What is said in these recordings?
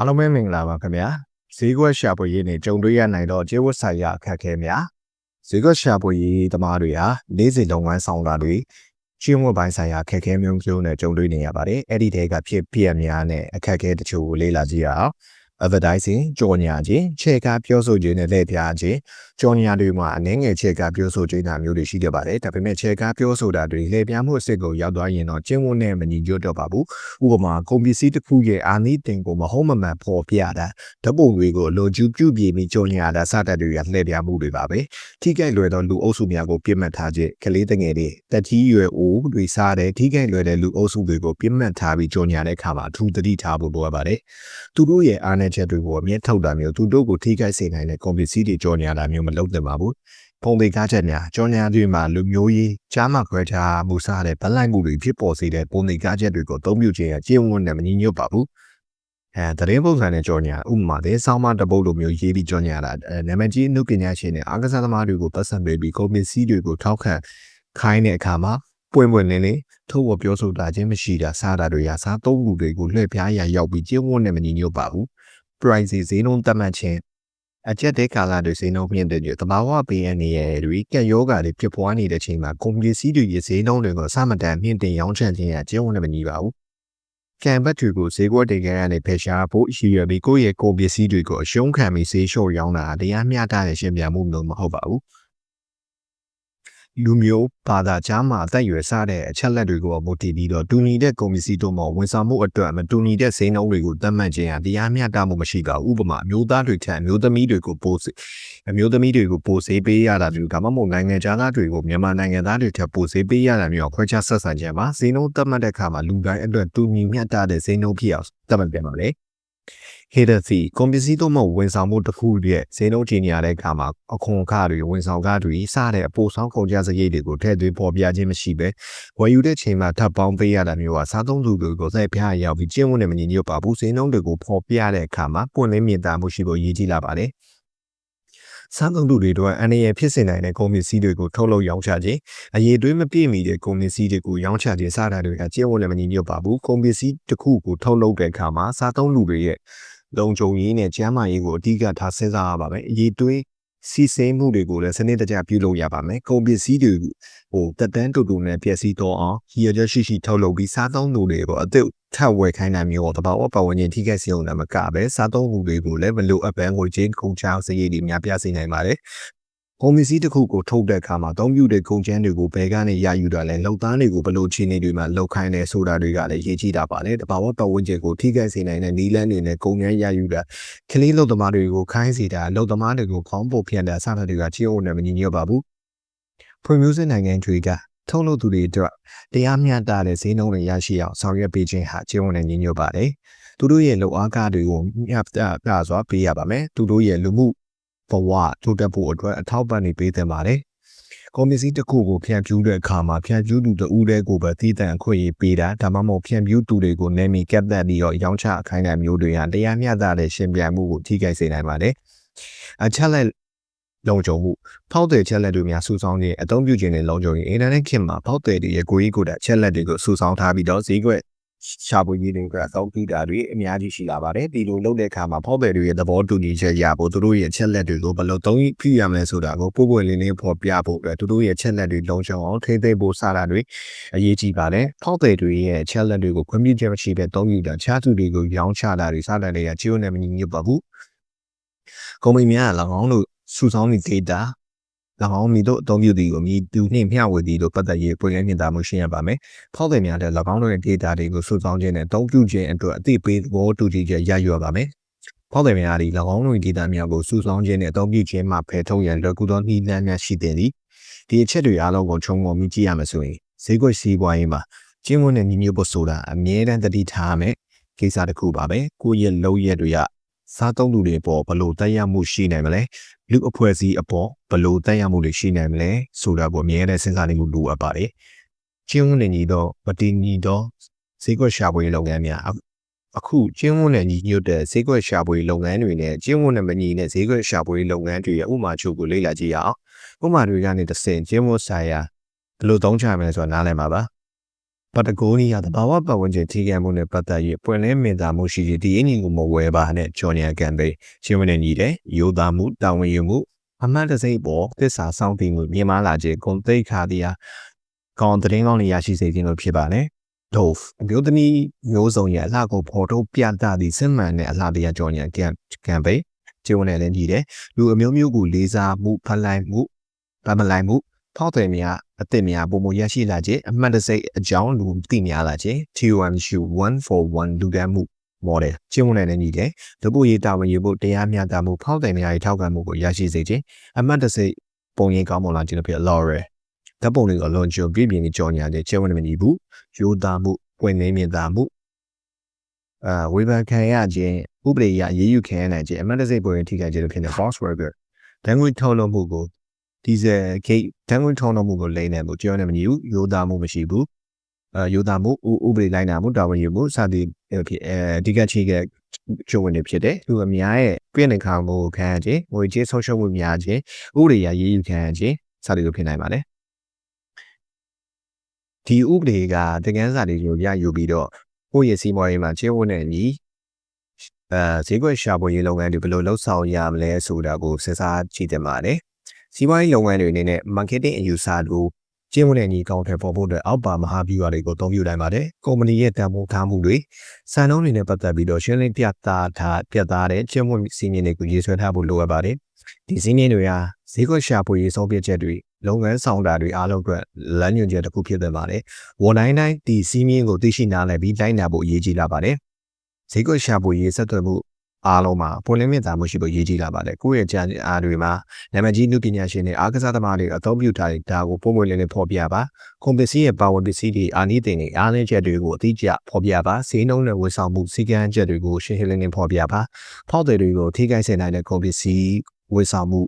အားလုံးပဲမင်္ဂလာပါခင်ဗျာဈေးကွက်ရှာဖွေရေးနဲ့ကြုံတွေ့ရနိုင်တော့ကျေးဝတ်ဆိုင်ရာအခက်အခဲများဈေးကွက်ရှာဖွေရေးသမားတွေဟာနေ့စဉ်လုပ်ငန်းဆောင်တာတွေချင်းဝတ်ပိုင်းဆိုင်ရာအခက်အခဲမျိုးမျိုးနဲ့ကြုံတွေ့နေရပါတယ်အဲ့ဒီတဲကဖြစ်ပြက်များနဲ့အခက်အခဲတချို့ကိုလေ့လာကြည့်ရအောင် advertising ကြော်ညာခြင်းခြေကားပြောဆိုခြင်းနဲ့လက်ပြခြင်းကြော်ညာတွေမှာအနည်းငယ်ခြေကားပြောဆိုခြင်းတာမျိုးတွေရှိတတ်ပါတယ်ဒါပေမဲ့ခြေကားပြောဆိုတာတွေလက်ပြမှုအစစ်ကိုရောက်သွားရင်တော့ကျင်းဝတ်နဲ့မညီညွတ်တော့ပါဘူးဥပမာကုန်ပစ္စည်းတစ်ခုရဲ့အာနိသင်ကိုမဟုတ်မမှန်ပေါ်ပြတာဓာတ်ပုံတွေကိုလိုကျူးပြုပြင်ပြီးကြော်ညာတာစတဲ့တွေကလက်ပြမှုတွေပါပဲထိခိုက်လွယ်သောလူအုပ်စုများကိုပြစ်မှတ်ထားခြင်းကလေးငယ်တွေတက်ကြီးရွယ်အိုတွေစားတဲ့ထိခိုက်လွယ်တဲ့လူအုပ်စုတွေကိုပြစ်မှတ်ထားပြီးကြော်ညာတဲ့အခါမှာအထူးသတိထားဖို့လိုအပ်ပါတယ်သူတို့ရဲ့အားနည်းချက်တွေကိုအမြဲထုတ်တာမျိုးသူတို့ကိုထိခိုက်စေနိုင်တဲ့ကွန်ပစ္စည်းတွေကြော်ညာတာမျိုးမလုပ်သင့်ပါဘူး။ပုံသေးကားချက်များကြော်ညာတွေမှာလူမျိုးရေးကြားမှခွဲခြားမှုစားတဲ့ဗလိုက်မှုတွေဖြစ်ပေါ်စေတဲ့ပုံသေးကားချက်တွေကိုအသုံးပြုခြင်းအကျင့်ဝတ်နဲ့မညီညွတ်ပါဘူး။အဲတရင်ပုံစံနဲ့ကြော်ညာဥပမာတဲ့ဆောင်းမတပုတ်လိုမျိုးရေးပြီးကြော်ညာတာအဲနာမည်ကြီးအမှုပညာရှင်နဲ့အားကစားသမားတွေကိုပတ်စံပေးပြီးကွန်ပစ္စည်းတွေကိုထောက်ခံခိုင်းတဲ့အခါမှာပွင့်ပွင့်လင်းလင်းထုတ်ဝပြောဆိုတာချင်းမရှိတာစားတာတွေရာစားသုံးလူတွေကိုလှည့်ပြားရရောက်ပြီးကျင့်ဝတ်နဲ့မညီညွတ်ပါဘူး price ဈေးနှုန်းသတ်မှတ်ခြင်းအကျက်တဲ့ကာလတွေဈေးနှုန်းမြင့်တဲ့တဘာဝပေးရနေရတွေကက်ယောဂါတွေဖြစ်ပွားနေတဲ့ချိန်မှာကုန်ပစ္စည်းတွေရဲ့ဈေးနှုန်းတွေကိုအစမတန်မြင့်တင်ရောင်းချခြင်းရကျင်းဝနဲ့မညီပါဘူး။ကံဘတ်တွေကိုဈေးကွက်တွေကနေဖယ်ရှားဖို့အရှိရပြီးကိုယ့်ရဲ့ကုန်ပစ္စည်းတွေကိုအရှုံးခံပြီးဈေးလျှော့ရောင်းတာတရားမျှတတဲ့ရှင်းပြမှုမျိုးမဟုတ်ပါဘူး။ လူမျိုးဘာသာကြားမှာအသက်အရွယ်စတဲ့အချက်လက်တွေကိုမူတည်ပြီးတော့တူညီတဲ့ကုန်ပစ္စည်းတို့မှာဝန်ဆောင်မှုအတွက်မတူညီတဲ့ဈေးနှုန်းတွေကိုသတ်မှတ်ခြင်းဟာတရားမျှတမှုမရှိပါဘူးဥပမာအမျိုးသားတွေထက်အမျိုးသမီးတွေကိုပို့အမျိုးသမီးတွေကိုပို့ဈေးပေးရတာမျိုးဒါမှမဟုတ်နိုင်ငံခြားသားတွေကိုမြန်မာနိုင်ငံသားတွေထက်ပို့ဈေးပေးရတာမျိုးခွဲခြားဆက်ဆံခြင်းပါဈေးနှုန်းသတ်မှတ်တဲ့အခါမှာလူတိုင်းအတွက်တူညီမျှတတဲ့ဈေးနှုန်းဖြစ်အောင်သတ်မှတ်ပြန်ပါလေ header fee ကွန်ပစ္စည်းတို့မှဝန်ဆောင်မှုတစ်ခုရဲ့ဈေးနှုန်းကြီးနေရတဲ့အခါမှာအခွန်အခတွေဝန်ဆောင်ခတွေစတဲ့အပိုဆောင်ကုန်ကြစရိတ်တွေကိုထည့်သွင်းပေါ်ပြခြင်းမရှိပဲဝယ်ယူတဲ့ချိန်မှာထပ်ပေါင်းပေးရတာမျိုးကစားသုံးသူတွေကိုစိတ်ဖျားရောက်ပြီးကျင့်ဝတ်နဲ့မညီညွတ်ပါဘူးဈေးနှုန်းတွေကိုပေါ်ပြတဲ့အခါမှာပွင့်လင်းမြင်သာမှုရှိဖို့ရည်ကြီးလာပါတယ် စားသုံးသူတွေတို့အန္တရာယ်ဖြစ်စေနိုင်တဲ့ကုန်ပစ္စည်းတွေကိုထုတ်လုပ်ရောင်းချခြင်းအရေးသွေးမပြည့်မီတဲ့ကုန်ပစ္စည်းတွေကိုရောင်းချခြင်းစတာတွေကကျင့်ဝတ်နဲ့မညီညွတ်ပါဘူးကုန်ပစ္စည်းတစ်ခုကိုထုတ်လုပ်တဲ့အခါမှာစားသုံးသူတွေရဲ့လုံခြုံရေးနဲ့ကျန်းမာရေးကိုအဓိကထားစဉ်းစားရပါမယ်အရေးသွေး စီစိမ့်မှုတွေကိုလည်းစနစ်တကျပြုလုပ်ရပါမယ်ကုန်ပစ္စည်းတွေဟိုတက်တန်းတူတူနဲ့ပျက်စီးတော့အောင်ရည်ရွယ်ချက်ရှိရှိထုတ်လုပ်ပြီးစားသုံးသူတွေကိုအသစ်ထပ်ဝယ်ခိုင်းတာမျိုးတော့တဘာဝပတ်ဝန်းကျင်ထိခိုက်စေုံနဲ့မကပဲစားသုံးသူတွေကိုလည်းမလိုအပ်ဘဲငွေကြေးကုန်ချောင်းစရိတ်တွေများပြားစေနိုင်ပါတယ် ကုန်ပစ္စည်းတစ်ခုကိုထုတ်တဲ့အခါမှာအသုံးပြုတဲ့ကုန်ကျန်းတွေကိုဘယ်ကနေရယူတာလဲလောက်သားတွေကိုဘယ်လိုခြေနေတွေမှာလောက်ခိုင်းလဲဆိုတာတွေကလည်းရေးကြည့်တာပါလေတဘာဝပတ်ဝန်းကျင်ကိုထိခိုက်စေနိုင်တဲ့နီးလန်းတွေနဲ့ကုန်ကျန်းရယူတာကလေးလုံသမားတွေကိုခိုင်းစေတာလုံသမားတွေကိုခေါင်းပုတ်ဖြန့်တာစတာတွေကချီအိုနဲ့မညီညွတ်ပါဘူးဖွံ့ဖြိုးစနိုင်ငံတွေကထုတ်လုပ်သူတွေအတွက်တရားမျှတတဲ့ဈေးနှုန်းတွေရရှိအောင်ဆောင်ရွက်ပေးခြင်းဟာကျင်းဝင်နဲ့ညီညွတ်ပါတယ်သူတို့ရဲ့လုံအားကတွေကိုမျှတပြစွာပေးရပါမယ်သူတို့ရဲ့လူမှု ဘဝတိုးတက်ဖို့အတွက်အထောက်ပံ့နေပေးသင့်ပါတယ်။ကွန်ပစ္စည်းတစ်ခုကိုဖြန့်ဖြူးတဲ့အခါမှာဖြန့်ဖြူးသူတဦးတည်းကိုပဲတည်တံ့အခွင့်အရေးပေးတာဒါမှမဟုတ်ဖြန့်ဖြူးသူတွေကိုနေမီကပ်သက်ပြီးတော့ရောင်းချအခိုင်းအမျိုးတွေဟာတရားမျှတတဲ့ရှင်ပြန်မှုကိုထိခိုက်စေနိုင်ပါတယ်။အချက်လက်လုံခြုံမှုဖောက်တယ်ချက်လက်တွေများစုဆောင်းခြင်းအသုံးပြုခြင်းနဲ့လုံခြုံရေးအင်တာနက်ခေတ်မှာဖောက်တယ်တွေရဲ့ကိုကြီးကိုယ်တာချက်လက်တွေကိုစုဆောင်းထားပြီးတော့ဈေးကွက် ရှာဖွေရေးတွေကအသုံးပြုတာတွေအများကြီးရှိလာပါတယ်ဒီလိုလုပ်တဲ့အခါမှာဖောက်တယ်တွေရဲ့သဘောတူညီချက်ရဖို့သူတို့ရဲ့ချက်လက်တွေကိုဘယ်လိုသုံးပြရမလဲဆိုတာကိုပို့ပွင့်လင်းလင်းဖော်ပြဖို့အတွက်သူတို့ရဲ့ချက်လက်တွေလုံခြုံအောင်ထိသိဖို့စတာတွေအရေးကြီးပါတယ်ဖောက်တယ်တွေရဲ့ချက်လက်တွေကိုခွင့်ပြုချက်မရှိဘဲသုံးယူတာချားသူတွေကိုရောင်းချတာတွေစတာတွေကချိုးနေမညီညွတ်ပါဘူးကုမ္ပဏီများက၎င်းတို့စုဆောင်းနေတဲ့ data ၎ င်းမိတို့အသုံးပြုသည်ကိုမြည်သူနှင့်မျှဝေသည်တို့ပတ်သက်၍ပွင့်လင်းမြင်သာမှုရှင်းရပါမယ်။ဖောက်သည်များတဲ့၎င်းတို့ရဲ့ data တွေကိုစုဆောင်းခြင်းနဲ့အသုံးပြုခြင်းအတွက်အသိပေးသဘောတူညီချက်ရယူရပါမယ်။ဖောက်သည်များသည်၎င်းတို့ရဲ့ data များကိုစုဆောင်းခြင်းနဲ့အသုံးပြုခြင်းမှဖယ်ထုတ်ရန်လွယ်ကူသောနည်းလမ်းများရှိသင့်သည်။ဒီအချက်တွေအားလုံးကိုခြုံငုံမိကြည့်ရမယ်ဆိုရင်ဈေးကွက်စီးပွားရေးမှာကျင်းဝန်းတဲ့ညီညွတ်ဖို့ဆိုတာအမြဲတမ်းတတိထားရမယ်ကိစ္စတစ်ခုပါပဲ။ကိုယ့်ရဲ့လုပ်ရက်တွေက စားသုံးသူတွေပေါ်ဘလို့တက်ရောက်မှုရှိနိုင်မလဲလူအဖွဲ့အစည်းအပေါ်ဘလို့တက်ရောက်မှုတွေရှိနိုင်မလဲဆိုတာကိုအမြဲတမ်းစဉ်းစားနေမှုလိုအပ်ပါတယ်။ချင်းဝင်နေညီတော့မတည်ညီတော့ဈေးကွက်ရှာဖွေလုပ်ငန်းများအခုချင်းဝန်းနဲ့ညီညွတ်တဲ့ဈေးကွက်ရှာဖွေလုပ်ငန်းတွေနဲ့ချင်းဝန်းနဲ့မညီတဲ့ဈေးကွက်ရှာဖွေလုပ်ငန်းတွေရဲ့ဥပမာချုပ်ကိုလေ့လာကြည့်ရအောင်။ဥပမာတွေကနေတစ်ဆင့်ချင်းဝန်းဆိုင်ရာဘယ်လိုသုံးချမလဲဆိုတာနားလည်မှာပါ။ ပတကိုးနီးယားတဘာဝပတ်ဝန်းကျင်ထိခိုက်မှုနဲ့ပတ်သက်၍ပွင့်လင်းမြင်သာမှုရှိသည့်ဒီအင်းကြီးကိုမဝယ်ပါနဲ့ကြော်ညာကံပေးရှင်းဝင်နေညီတဲ့ရိုးသားမှုတာဝန်ယူမှုအမှန်တစိမ့်ပေါ်သစ္စာဆောင်တည်မှုမြင်မာလာခြင်းဂုဏ်သိက္ခာတရားကောင်းတဲ့ကောင်းလေးရရှိစေခြင်းလို့ဖြစ်ပါလေ။ Dove အမျိုးသမီးမျိုးစုံရဲ့အလှကိုဖော်ထုတ်ပြသသည့်စစ်မှန်တဲ့အလှတရားကြော်ညာကံကံပေးကျင်းဝင်နေလည်းညီတဲ့လူအမျိုးမျိုးကိုလေးစားမှုဖလိုက်မှုဗမလိုက်မှု ဖောက်တယ်များအစ်စ်များပုံမရရှိလာခြင်းအမှန်တစိတ်အကြောင်းလူသိများလာခြင်း T1 1 for 1လူတန်းမှု model ကျင်းဝင်တဲ့ညီတဲ့တပုတ်ရေးတာဝန်ယူဖို့တရားမျှတမှုဖောက်တယ်များရဲ့ထောက်ခံမှုကိုရရှိစေခြင်းအမှန်တစိတ်ပုံရိပ်ကောင်းမွန်လာခြင်းဖြစ် Laurel ဓာတ်ပုံတွေကိုလွန်ကျွံပြည့်ပြည့်နဲ့ကြော်ညာတဲ့ကျင်းဝင်တဲ့ညီဘူးရိုးသားမှုပွင့်လင်းမြင်သာမှုအာဝေဖန်ခံရခြင်းဥပဒေအရရေးယူခံရနိုင်ခြင်းအမှန်တစိတ်ပုံရိပ်ထိခိုက်ခြင်းလို့ဖြစ်တဲ့ Volkswagen ဒဏ်ငွေထုတ်လုပ်မှုကို ဒီဇယ်ဂိတ်ဒဏ်ငွေထုတ်လုပ်မှုကိုလိမ့်နေမှုကြောနဲ့မညီဘူးရိုးသားမှုမရှိဘူးအဲရိုးသားမှုဥပဒေလိုက်နာမှုတာဝန်ယူမှုစသည်ဖြစ်အဲဒီကချီကကျုံဝင်နေဖြစ်တယ်သူအများရဲ့ပြည့်နေခံမှုခံရခြင်းငွေကြေးဆုံးရှုံးမှုများခြင်းဥပဒေရရေးယူခံရခြင်းစသည်လိုဖြစ်နိုင်ပါတယ်ဒီဥပဒေကတကန်းစာတွေကိုရယူပြီးတော့ကိုယ့်ရဲ့စီးပွားရေးမှာကျင်းဝတ်နေညီအဲဈေးကွက်ရှာဖွေရေးလုပ်ငန်းတွေဘယ်လိုလှုပ်ဆောင်ရမလဲဆိုတာကိုစဉ်းစားကြည့်တင်ပါတယ် စီးပွားရေးလုပ်ငန်းတွေအနေနဲ့ marketing အယူဆတို့ကျင်းဝတဲ့ညီကောင်းတဲ့ပေါ်ဖို့အတွက်အောက်ပါမဟာဗျူဟာတွေကိုအသုံးပြုနိုင်ပါတယ်။ကုမ္ပဏီရဲ့တန်ဖိုးထားမှုတွေစံနှုန်းတွေနဲ့ပတ်သက်ပြီးတော့ရှင်းလင်းပြသထားပြသတဲ့ကျင်းဝစီမင်းတွေကိုရေးဆွဲထားဖို့လိုအပ်ပါတယ်။ဒီစီမင်းတွေဟာဈေးကွက်ရှာဖွေရေးဆုံးဖြတ်ချက်တွေလုပ်ငန်းဆောင်တာတွေအားလုံးအတွက်လမ်းညွှန်ချက်တစ်ခုဖြစ်နေပါတယ်။ဝန်တိုင်းတိုင်းဒီစီမင်းကိုသိရှိနားလည်ပြီးတိုင်းနာဖို့အရေးကြီးလာပါတယ်။ဈေးကွက်ရှာဖွေရေးဆက်သွယ်မှု အားလုံးမှာပွင့်လင်းမြင်သာမှုရှိဖို့ရည်ကြီးလာပါတယ်ကိုယ့်ရဲ့ကြံအားတွေမှာနာမည်ကြီးလူပညာရှင်တွေအားကစားသမားတွေအသုံးပြုထားတဲ့ဒါကိုပုံမှန်လေးလေးဖော်ပြပါကွန်ပစ္စည်းရဲ့ပါဝင်ပစ္စည်းတွေအာနိသင်တွေအားနည်းချက်တွေကိုအတိအကျဖော်ပြပါဈေးနှုန်းနဲ့ဝန်ဆောင်မှုစီကံချက်တွေကိုရှင်းရှင်းလင်းလင်းဖော်ပြပါဖောက်တယ်တွေကိုထိခိုက်စေနိုင်တဲ့ကွန်ပစ္စည်းဝန်ဆောင်မှု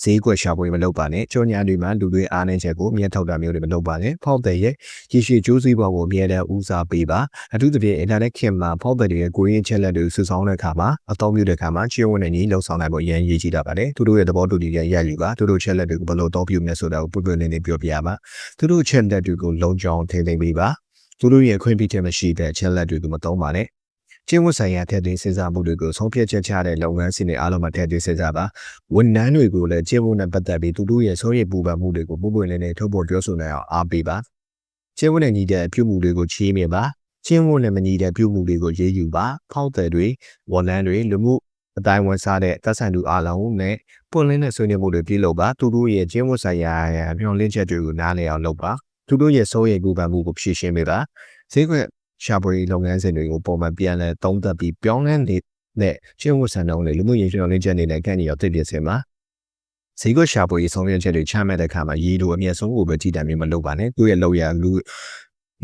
ဈေးကွက်ရှာဖွေမလုပ်ပါနဲ့ကြောညာတွေမှာလူတွေအားနေချက်ကိုမြတ်ထုတ်တာမျိုးတွေမလုပ်ပါနဲ့ဖောက်တယ်ရဲ့ရရှိကျိုးစည်းပေါ်ကိုအမြဲတမ်းဦးစားပေးပါအထူးသဖြင့်အင်တာနက်ခင်မှာဖောက်တယ်ရဲ့ကိုရင်းချက်လက်တွေစုဆောင်းတဲ့အခါမှာအသုံးပြုတဲ့အခါမှာချေဝင်နေညီလှုပ်ဆောင်နိုင်ဖို့အရင်ရေးကြည့်တာပါတယ်သူတို့ရဲ့သဘောတူညီချက်ရယူပါသူတို့ချက်လက်တွေကိုဘယ်လိုအသုံးပြုမလဲဆိုတာကိုပွပွလင်းလင်းပြောပြပါသူတို့ချက်လက်တွေကိုလုံခြုံထိန်းသိမ်းပေးပါသူတို့ရဲ့ခွင့်ပြုချက်မရှိတဲ့ချက်လက်တွေကိုမသုံးပါနဲ့ ကျင်းဝတ်ဆိုင်ရာထည့်သွင်းစဉ်းစားမှုတွေကိုဆုံးဖြတ်ချက်ချတဲ့လုပ်ငန်းစဉ်တွေအားလုံးမှာထည့်သွင်းစဉ်းစားပါဝန်ထမ်းတွေကိုလည်းကျင်းဝတ်နဲ့ပတ်သက်ပြီးသူတို့ရဲ့စိုးရိမ်ပူပန်မှုတွေကိုပုံပွင့်လင်းလင်းထုတ်ပေါ်ပြောဆိုနိုင်အောင်အားပေးပါကျင်းဝတ်နဲ့ညီတဲ့ပြုမှုတွေကိုချီးမြှင့်ပါကျင်းဝတ်နဲ့မညီတဲ့ပြုမှုတွေကိုရေးယူပါဖောက်တယ်တွေဝန်ထမ်းတွေလူမှုအတိုင်းဝန်စားတဲ့သက်ဆိုင်သူအားလုံးနဲ့ပွင့်လင်းတဲ့ဆွေးနွေးမှုတွေပြုလုပ်ပါသူတို့ရဲ့ကျင်းဝတ်ဆိုင်ရာမျှော်လင့်ချက်တွေကိုနားလည်အောင်လုပ်ပါသူတို့ရဲ့စိုးရိမ်ပူပန်မှုကိုဖြေရှင်းပေးပါဈေးကွက် ရှာဖွေလုပ်ငန်းစဉ်တွေကိုပုံမှန်ပြန်လည်သုံးသပ်ပြီးပြောင်းလဲနေတဲ့ကျင့်ဝတ်စံနှုန်းတွေလူမှုရေးကျွမ်းလင်းချက်တွေနဲ့ကန်ညီရောက်တည်ပြစင်မှာဈေးကွက်ရှာဖွေဆောင်ရွက်ချက်တွေချမှတ်တဲ့အခါမှာရည်လိုအမြတ်ဆုံးကိုပဲကြည်တံမျိုးမလုပ်ပါနဲ့သူ့ရဲ့လောက်ရလူ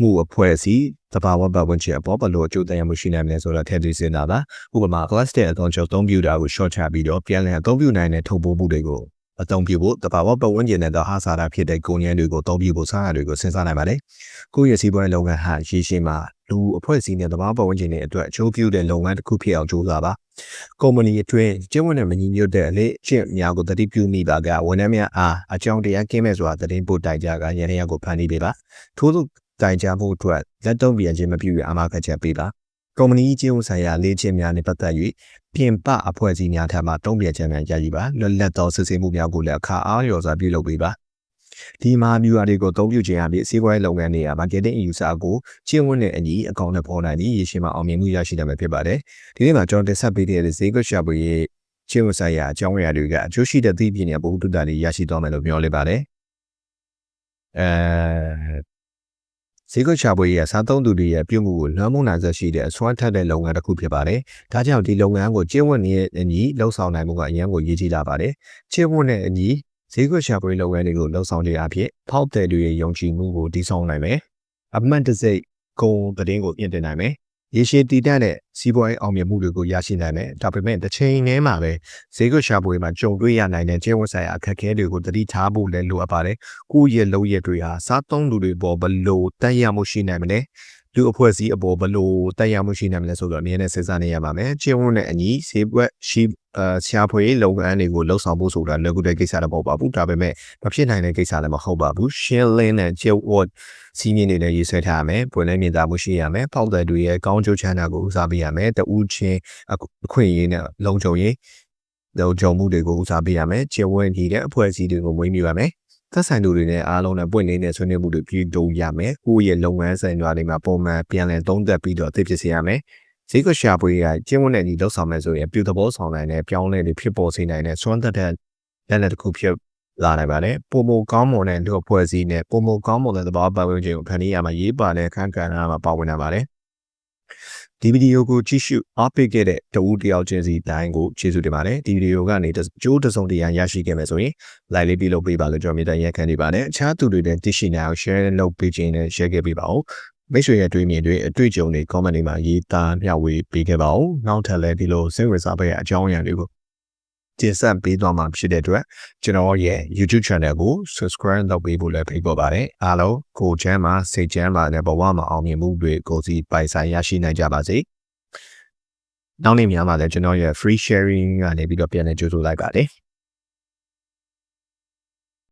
မှုအဖွဲ့အစည်းတဘာဝပတ်ဝန်းကျင်အပေါ်ဘလို့အကျိုးသက်ရောက်မှုရှိနိုင်မလဲဆိုတော့ထည့်သွင်းစဉ်းစားပါဥပမာ plastic အသုံးချုပ်အသုံးပြုတာကို short ချပြီးတော့ပြန်လည်အသုံးပြုနိုင်တဲ့ထုတ်ပိုးမှုတွေကိုအသုံးပြုဖို့တဘာဝပတ်ဝန်းကျင်နဲ့တော့ဟာစာတာဖြစ်တဲ့ကုန်ရည်တွေကိုအသုံးပြုဖို့စားရတွေကိုစဉ်းစားနိုင်ပါတယ်။ကိုယ့်ရဲ့စီးပွားရေးလုပ်ငန်းဟာရည်ရှိမှ လူအဖွဲ့အစည်းနဲ့တဘာဝပတ်ဝန်းကျင်တွေအတွက်အကျိုးပြုတဲ့လုပ်ငန်းတစ်ခုဖြစ်အောင်ကြိုးစားပါ။ကုမ္ပဏီအတွင်းကျင်းဝင်တဲ့မညီညွတ်တဲ့အလေးကျင့်များကိုတတိပြုမိပါကဝန်ထမ်းများအားအကြောင်းတရားကင်းမဲ့စွာသတင်းပို့တိုင်ကြားကရန်ရကိုဖန်တီးပေးပါ။ထို့သောတိုင်ကြားမှုအတွက်လက်တုံ့ပြန်ခြင်းမပြုရအမှားခက်ချက်ပေးပါ။ကုမ္ပဏီကျင်းဝဆိုင်ရာလေးချင်းများနဲ့ပတ်သက်၍ပြင်ပအဖွဲ့အစည်းများထံမှတုံ့ပြန်ခြင်းများရည်ပါလွတ်လပ်သောစစ်ဆေးမှုများကိုလည်းအခါအားလျော်စွာပြုလုပ်ပေးပါ ဒီမှာမြူရာတွေကိုအသုံးပြုခြင်းအပြင်စီးပွားရေးလုပ်ငန်းတွေက marketing အယူဆကိုကျင့်ဝတ်တဲ့အညီအကောင့်နဲ့ပေါ်နိုင်ပြီးရရှိမှအောင်မြင်မှုရရှိနိုင်မှာဖြစ်ပါတယ်ဒီနေ့မှာကျွန်တော်တင်ဆက်ပေးတဲ့ဈေးကွက်ရှာဖွေရေးကျင့်ဝတ်ဆိုင်ရာအကြောင်းအရာတွေကအကျိုးရှိတဲ့သိပြနေဘုဒ္ဓတာတွေရရှိသွားမယ်လို့ပြောလိုက်ပါတယ်အဲဈေးကွက်ရှာဖွေရေးစားသုံးသူတွေရဲ့ပြုမှုကိုလွှမ်းမိုးနိုင်စေရှိတဲ့အစွမ်းထက်တဲ့လုပ်ငန်းတစ်ခုဖြစ်ပါတယ်။ဒါကြောင့်ဒီလုပ်ငန်းကိုကျင့်ဝတ်နေတဲ့အညီလှုပ်ဆောင်နိုင်မှုကအရန်ကိုရည်ကြီးလာပါတယ်။ကျင့်ဝတ်နဲ့အညီ ဈေးကွက်ရှာဖွေလုပ်ငန်းတွေကိုလှုပ်ဆောင်ခြင်းအဖြစ်ဖောက်တယ်တွေရဲ့ယုံကြည်မှုကိုတည်ဆောက်နိုင်မယ်။အမှန်တစိတ်ကုန်သတင်းကိုပြင်တင်နိုင်မယ်။ရေရှည်တည်တတ်တဲ့စီးပွားရေးအောင်မြင်မှုတွေကိုရရှိနိုင်တယ်။ဒါပေမဲ့တစ်ချိန်တည်းမှာပဲဈေးကွက်ရှာဖွေမှာကြုံတွေ့ရနိုင်တဲ့ကျင်းဝတ်ဆိုင်ရာအခက်အခဲတွေကိုတတိထားဖို့လည်းလိုအပ်ပါတယ်။ကိုယ့်ရဲ့လုပ်ရက်တွေဟာစားသုံးသူတွေပေါ်ဘလို့တက်ရမှုရှိနိုင်မလဲ။ လူအဖွဲ့အစည်းအပေါ်ဘလို့တက်ရောက်မှုရှိနိုင်မလဲဆိုတော့အမြဲတမ်းစဉ်းစားနေရပါမယ်ကျင်းဝန်းနဲ့အညီဈေးကွက်ရှိအာဆရာဖွေလုပ်ငန်းတွေကိုလှုပ်ဆောင်ဖို့ဆိုတာလည်းကုတဲ့ကိစ္စတော့မဟုတ်ပါဘူးဒါပေမဲ့မဖြစ်နိုင်တဲ့ကိစ္စလည်းမဟုတ်ပါဘူးရှင်းလင်းတဲ့ကျင်းဝတ်စီးမြင့်နေတဲ့ရေးဆွဲထားရမယ်ပွင့်လင်းမြင်သာမှုရှိရမယ်ပေါက်တဲ့တွေရဲ့ကောင်းကျိုးချမ်းသာကိုဦးစားပေးရမယ်တဦးချင်းအခွင့်အရေးနဲ့လုံခြုံရေးလုံခြုံမှုတွေကိုဦးစားပေးရမယ်ကျင်းဝန်းကြီးတဲ့အဖွဲ့အစည်းတွေကိုမွေးမြူရမယ် သက်ဆိုင်သူတွေနဲ့အားလုံးနဲ့ပွင့်လင်းတဲ့ဆွေးနွေးမှုတွေပြုလုပ်ရမယ်။ကိုယ့်ရဲ့လုပ်ငန်းဆိုင်တွေတွေမှာပုံမှန်ပြန်လည်သုံးသပ်ပြီးတော့အသိဖြစ်စေရမယ်။ဈေးကွက်ရှာဖွေကကျင်းဝတ်နဲ့ဒီလောက်ဆောင်မယ်ဆိုရင်ပြုသဘောဆောင်နိုင်တဲ့ပြောင်းလဲတွေဖြစ်ပေါ်စေနိုင်တဲ့စွမ်းသက်တဲ့လက်လက်တစ်ခုဖြစ်လာနိုင်ပါတယ်။ပုံမကောင်းမွန်တဲ့လူအဖွဲ့အစည်းနဲ့ပုံမကောင်းမွန်တဲ့သဘောပတ်ဝန်းကျင်ကိုဖန်တီးရမှာရေးပါတဲ့အခန်းကဏ္ဍမှာပါဝင်နိုင်ပါတယ်။ ဒီဗီဒီယိုကိုကြည့်ရှုအားပေးခဲ့တဲ့တဦးတယောက်ချင်းစီတိုင်းကိုကျေးဇူးတင်ပါတယ်ဒီဗီဒီယိုကနေကြိုးတစုံတရာရရှိခဲ့မယ်ဆိုရင် like လေးပြုလုပ်ပေးပါလို့ကျွန်တော်မြေတမ်းရက်ခံနေပါတယ်အခြားသူတွေလည်းသိရှိနိုင်အောင် share လုပ်ပေးခြင်းနဲ့ share ခဲ့ပေးပါဦးမိတ်ဆွေရဲ့တွေ့မြင်တွေအတွေ့အကြုံတွေ comment တွေမှာရေးသားမျှဝေပေးခဲ့ပါဦးနောက်ထပ်လည်းဒီလိုစိတ်ဝင်စားတဲ့အကြောင်းအရာတွေကို တင်ဆက်ပေးသွားမှာဖြစ်တဲ့အတွက်ကျွန်တော်ရဲ့ YouTube channel ကို subscribe လုပ်ပေးဖို့လည်းဖိတ်ခေါ်ပါတယ်အားလုံးကိုချမ်းမှာစိတ်ချမ်းသာတဲ့ဘဝမှာအောင်မြင်မှုတွေကိုစီပိုင်ဆိုင်ရရှိနိုင်ကြပါစေနောက်နေ့များမှာလည်းကျွန်တော်ရဲ့ free sharing ကနေပြီးတော့ပြန်လည်ကြိုးဆိုလိုက်ပါတယ်